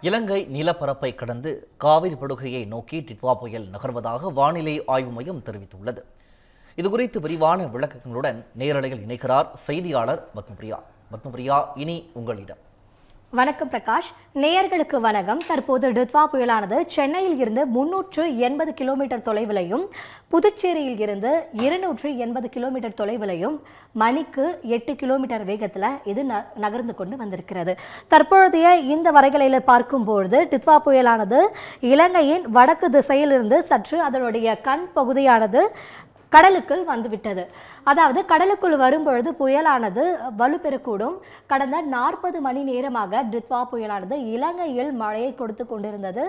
இலங்கை நிலப்பரப்பை கடந்து காவிரி படுகையை நோக்கி டிட்வா புயல் நகர்வதாக வானிலை ஆய்வு மையம் தெரிவித்துள்ளது. இதுகுறித்து விரிவான விளக்கங்களுடன் நேரலையில் இணைக்கிறார் செய்தியாளர் பத்மபிரியா. பத்மபிரியா இனி உங்களிடம். வணக்கம் பிரகாஷ். நேயர்களுக்கு வணக்கம். தற்போது டித்வா புயலானது சென்னையில் இருந்து முன்னூற்று எண்பது கிலோமீட்டர் தொலைவிலையும் புதுச்சேரியில் இருந்து இருநூற்று எண்பது கிலோமீட்டர் தொலைவிலையும் மணிக்கு எட்டு கிலோமீட்டர் வேகத்தில் இது ந நகர்ந்து கொண்டு வந்திருக்கிறது. தற்பொழுதைய இந்த வரைகலையில் பார்க்கும்பொழுது டித்வா புயலானது இலங்கையின் வடக்கு திசையிலிருந்து சற்று அதனுடைய கண் பகுதியானது கடலுக்குள் வந்துவிட்டது. அதாவது கடலுக்குள் வரும்பொழுது புயலானது வலுப்பெறக்கூடும் கடந்த நாற்பது மணி நேரமாக டிட்வா புயலானது இலங்கையில் மழையை கொடுத்து கொண்டிருந்தது.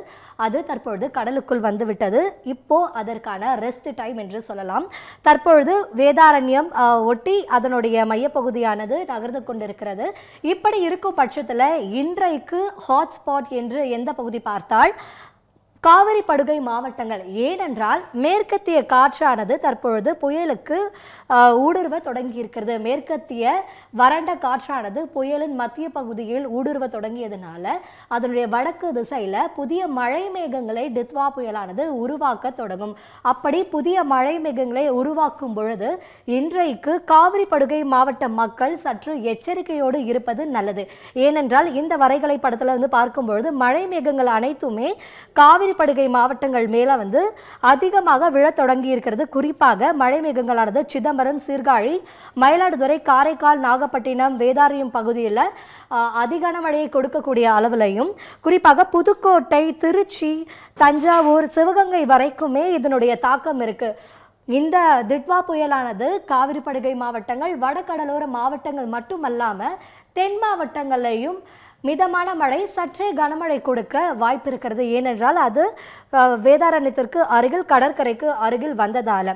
அது தற்பொழுது கடலுக்குள் வந்துவிட்டது. இப்போ அதற்கான ரெஸ்ட் டைம் என்று சொல்லலாம். தற்பொழுது வேதாரண்யம் ஒட்டி அதனுடைய மையப்பகுதியானது நகர்ந்து கொண்டிருக்கிறது. இப்படி இருக்கும் பட்சத்தில் இன்றைக்கு ஹாட்ஸ்பாட் என்று எந்த பகுதி பார்த்தால் காவிரி படுகை மாவட்டங்கள். ஏனென்றால் மேற்கத்திய காற்றானது தற்பொழுது புயலுக்கு ஊடுருவ தொடங்கி இருக்கிறது மேற்கத்திய வறண்ட காற்றானது புயலின் மத்திய பகுதியில் ஊடுருவ தொடங்கியதுனால அதனுடைய வடக்கு திசையில் புதிய மழை மேகங்களை டித்வா புயலானது உருவாக்க தொடங்கும். அப்படி புதிய மழை மேகங்களை உருவாக்கும் பொழுது இன்றைக்கு காவிரி படுகை மாவட்ட மக்கள் சற்று எச்சரிக்கையோடு இருப்பது நல்லது. ஏனென்றால் இந்த வரைகலை படத்தில் வந்து பார்க்கும் பொழுது மழை மேகங்கள் அனைத்துமே காவிரி படுகை மாவட்டங்கள் மேலே வந்து அதிகமாக விழத் தொடங்கி இருக்கிறது குறிப்பாக மழை மேகங்களானது சிதம்பரம் சீர்காழி மயிலாடுதுறை காரைக்கால் நாகப்பட்டினம் வேதாரியம் பகுதியில் அதிகான மழையை கொடுக்கக்கூடிய அளவிலையும் குறிப்பாக புதுக்கோட்டை திருச்சி தஞ்சாவூர் சிவகங்கை வரைக்குமே இதனுடைய தாக்கம் இருக்கு. இந்த திட்வா புயலானது காவிரி படுகை மாவட்டங்கள் வடகடலோர மாவட்டங்கள் மட்டுமல்லாமல் தென் மாவட்டங்களையும் மிதமான மழை சற்றே கனமழை கொடுக்க வாய்ப்பு இருக்கிறது ஏனென்றால் அது வேதாரண்யத்திற்கு அருகில் கடற்கரைக்கு அருகில் வந்ததால்.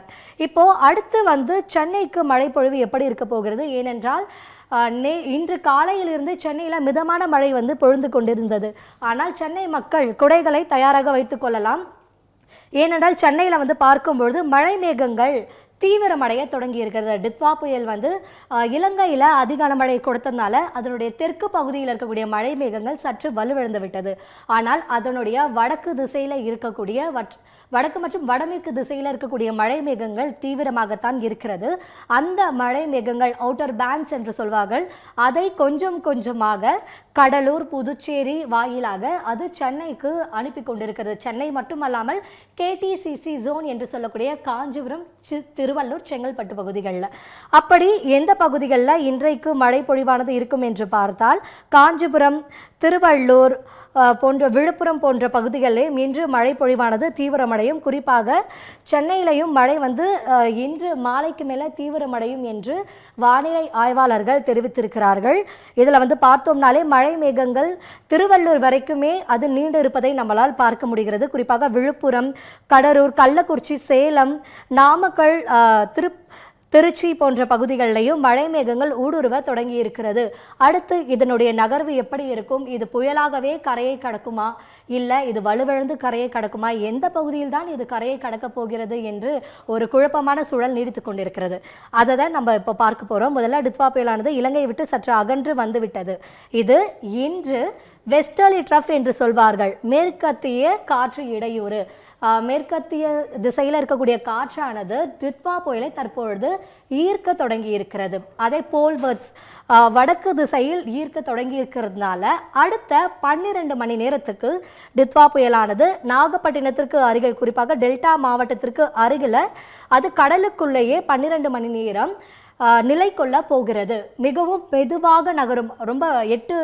இப்போது அடுத்து வந்து சென்னைக்கு மழை பொழிவு எப்படி இருக்க போகிறது? ஏனென்றால் நே இன்று காலையிலிருந்து சென்னையில் மிதமான மழை வந்து பொழுந்து கொண்டிருந்தது. ஆனால் சென்னை மக்கள் குடைகளை தயாராக வைத்துக்கொள்ளலாம் ஏனென்றால் சென்னையில் வந்து பார்க்கும்பொழுது மழை மேகங்கள் தீவிரமடைய தொடங்கி இருக்கிறது. டித்வா புயல் வந்து இலங்கையில் இலங்கையில அதிகான மழை கொடுத்ததுனால அதனுடைய தெற்கு பகுதியில் இருக்கக்கூடிய மழை மேகங்கள் சற்று வலுவிழந்து விட்டது. ஆனால் அதனுடைய வடக்கு திசையில் இருக்கக்கூடிய வட் வடக்கு மற்றும் வடமேற்கு திசையில் இருக்கக்கூடிய மழை மேகங்கள் தீவிரமாகத்தான் இருக்கிறது. அந்த மழை மேகங்கள் அவுட்டர் பேண்ட்ஸ் என்று சொல்வார்கள். அதை கொஞ்சம் கொஞ்சமாக கடலூர் புதுச்சேரி வாயிலாக அது சென்னைக்கு அனுப்பி கொண்டிருக்கிறது. சென்னை மட்டுமல்லாமல் கேடிசிசி ஜோன் என்று சொல்லக்கூடிய காஞ்சிபுரம் திருவள்ளூர் செங்கல்பட்டு பகுதிகளில். அப்படி எந்த பகுதிகளில் இன்றைக்கு மழை பொழிவானது இருக்கும் என்று பார்த்தால் காஞ்சிபுரம் திருவள்ளூர் போன்ற விழுப்புரம் போன்ற பகுதிகளில் இன்று மழை பொழிவானது தீவிரமடையும். குறிப்பாக சென்னையிலையும் மழை வந்து இன்று மாலைக்கு மேலே தீவிரமடையும் என்று வானிலை ஆய்வாளர்கள் தெரிவித்திருக்கிறார்கள். இதில் வந்து பார்த்தோம்னாலே மழை மேகங்கள் திருவள்ளூர் வரைக்குமே அது நீண்டு இருப்பதை நம்மளால் பார்க்க முடிகிறது. குறிப்பாக விழுப்புரம் கடலூர் கள்ளக்குறிச்சி சேலம் நாமக்கல் திரு திருச்சி போன்ற பகுதிகளிலையும் மழை மேகங்கள் ஊடுருவ தொடங்கி இருக்கிறது அடுத்து இதனுடைய நகர்வு எப்படி இருக்கும்? இது புயலாகவே கரையை கடக்குமா? இல்லை இது வலுவிழந்து கரையை கடக்குமா? எந்த பகுதியில் தான் இது கரையை கடக்கப் போகிறது என்று ஒரு குழப்பமான சூழல் நீடித்து கொண்டிருக்கிறது. அதை தான் நம்ம இப்போ பார்க்க போகிறோம் முதல்ல டித்வா புயலானது இலங்கையை விட்டு சற்று அகன்று வந்துவிட்டது. இது இன்று வெஸ்டர்லி ட்ரஃப் என்று சொல்வார்கள். மேற்கத்திய காற்று இடையூறு. மேற்கத்திய திசையில் இருக்கக்கூடிய காற்றானது டிட்வா புயலை தற்பொழுது ஈர்க்க தொடங்கி இருக்கிறது அதே போல்வர்ட்ஸ் வடக்கு திசையில் ஈர்க்க தொடங்கி இருக்கிறதுனால அடுத்த பன்னிரண்டு மணி நேரத்துக்கு டித்வா புயலானது நாகப்பட்டினத்திற்கு அருகில் குறிப்பாக டெல்டா மாவட்டத்திற்கு அருகில் அது கடலுக்குள்ளேயே பன்னிரண்டு மணி நேரம் நிலை கொள்ள போகிறது. மிகவும் மெதுவாக நகரும். ரொம்ப எட்டு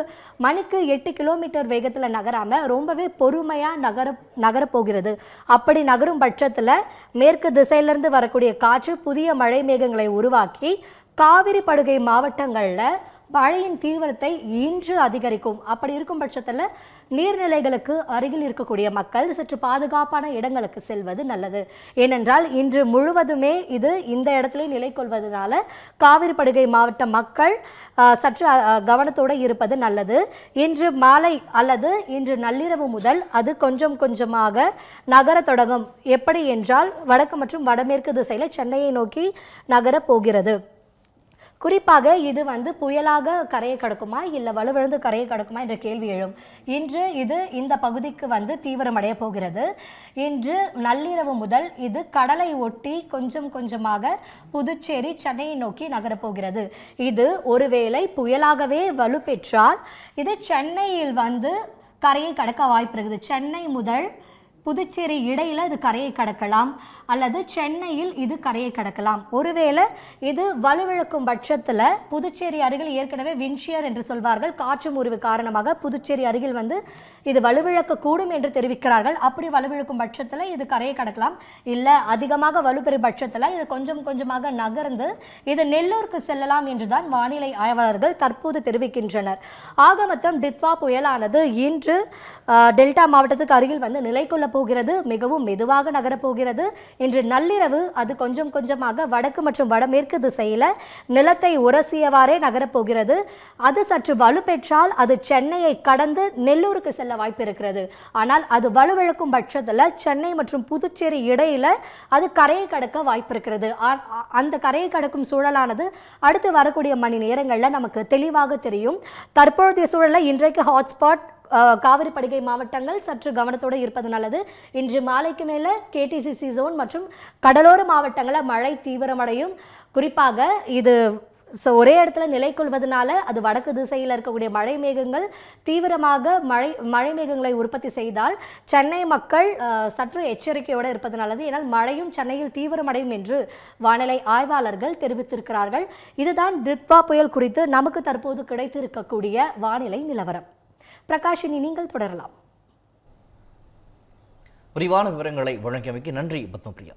மணிக்கு எட்டு கிலோமீட்டர் வேகத்தில் நகராமல் ரொம்பவே பொறுமையாக நகர நகரப் போகிறது. அப்படி நகரும் பட்சத்தில் மேற்கு திசையிலிருந்து வரக்கூடிய காற்று புதிய மழை மேகங்களை உருவாக்கி காவிரி படுகை மாவட்டங்களில் மழையின் தீவிரத்தை இன்று அதிகரிக்கும். அப்படி இருக்கும் பட்சத்தில் நீர்நிலைகளுக்கு அருகில் இருக்கக்கூடிய மக்கள் சற்று பாதுகாப்பான இடங்களுக்கு செல்வது நல்லது. ஏனென்றால் இன்று முழுவதுமே இது இந்த இடத்திலே நிலை கொள்வதனால காவிரி படுகை மாவட்ட மக்கள் சற்று கவனத்தோடு இருப்பது நல்லது. இன்று மாலை அல்லது இன்று நள்ளிரவு முதல் அது கொஞ்சம் கொஞ்சமாக நகரத் தொடங்கும். எப்படி என்றால் வடக்கு மற்றும் வடமேற்கு திசையில் சென்னையை நோக்கி நகரப் போகிறது. குறிப்பாக இது வந்து புயலாக கரையை கடக்குமா இல்லை வலுவிழந்து கரையை கடக்குமா என்ற கேள்வி எழும். இன்று இது இந்த பகுதிக்கு வந்து தீவிரமடைய போகிறது. இன்று நள்ளிரவு முதல் இது கடலை ஒட்டி கொஞ்சம் கொஞ்சமாக புதுச்சேரி சென்னையை நோக்கி நகரப்போகிறது இது ஒருவேளை புயலாகவே வலுப்பெற்றால் இது சென்னையில் வந்து கரையை கடக்க வாய்ப்பு இருக்குது சென்னை முதல் புதுச்சேரி இடையில் இது கரையை கடக்கலாம் அல்லது சென்னையில் இது கரையை கடக்கலாம். ஒருவேளை இது வலுவிழக்கும் பட்சத்தில் புதுச்சேரி அருகில் ஏற்கனவே வின்ஷியர் என்று சொல்வார்கள். காற்று முறிவு காரணமாக புதுச்சேரி அருகில் வந்து இது வலுவிழக்க கூடும் என்று தெரிவிக்கிறார்கள். அப்படி வலுவிழக்கும் பட்சத்தில் இது கரையை கடக்கலாம். இல்லை அதிகமாக வலுப்பெறும் பட்சத்தில் இது கொஞ்சம் கொஞ்சமாக நகர்ந்து இது நெல்லூருக்கு செல்லலாம் என்றுதான் வானிலை ஆய்வாளர்கள் தற்போது தெரிவிக்கின்றனர். ஆக மொத்தம் டிட்வா புயலானது இன்று டெல்டா மாவட்டத்துக்கு அருகில் வந்து நிலை கொள்ளப் போகிறது. மிகவும் மெதுவாக நகரப் போகிறது. இன்று நள்ளிரவு அது கொஞ்சம் கொஞ்சமாக வடக்கு மற்றும் வடமேற்கு திசையில் நிலத்தை உரசியவாறே நகரப்போகிறது அது சற்று வலுப்பெற்றால் அது சென்னையை கடந்து நெல்லூருக்கு செல்ல வாய்ப்பு இருக்கிறது. ஆனால் அது வலுவிழக்கும் பட்சத்தில் சென்னை மற்றும் புதுச்சேரி இடையில அது கரையை கடக்க வாய்ப்பு இருக்கிறது. அந்த கரையை கடக்கும் சூழலானது அடுத்து வரக்கூடிய மணி நேரங்களில் நமக்கு தெளிவாக தெரியும். தற்பொழுதைய சூழலில் இன்றைக்கு ஹாட்ஸ்பாட் காவிரி படுகை மாவட்டங்கள் சற்று கவனத்தோடு இருப்பது நல்லது. இன்று மாலைக்கு மேலே கேடிசிசி ஜோன் மற்றும் கடலோர மாவட்டங்களில் மழை தீவிரமடையும். குறிப்பாக இது ஸோ ஒரே இடத்துல நிலை கொள்வதனால அது வடக்கு திசையில் இருக்கக்கூடிய மழை மேகங்கள் தீவிரமாக மழை மழை மேகங்களை உற்பத்தி செய்தால் சென்னை மக்கள் சற்று எச்சரிக்கையோடு இருப்பது நல்லது ஏன்னால் மழையும் சென்னையில் தீவிரமடையும் என்று வானிலை ஆய்வாளர்கள் தெரிவித்திருக்கிறார்கள். இதுதான் டிட்வா புயல் குறித்து நமக்கு தற்போது கிடைத்திருக்கக்கூடிய வானிலை நிலவரம். பிரகாஷினி நீங்கள் தொடரலாம். விரிவான விவரங்களை வழங்கியமைக்கு நன்றி பத்மபிரியா.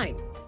time.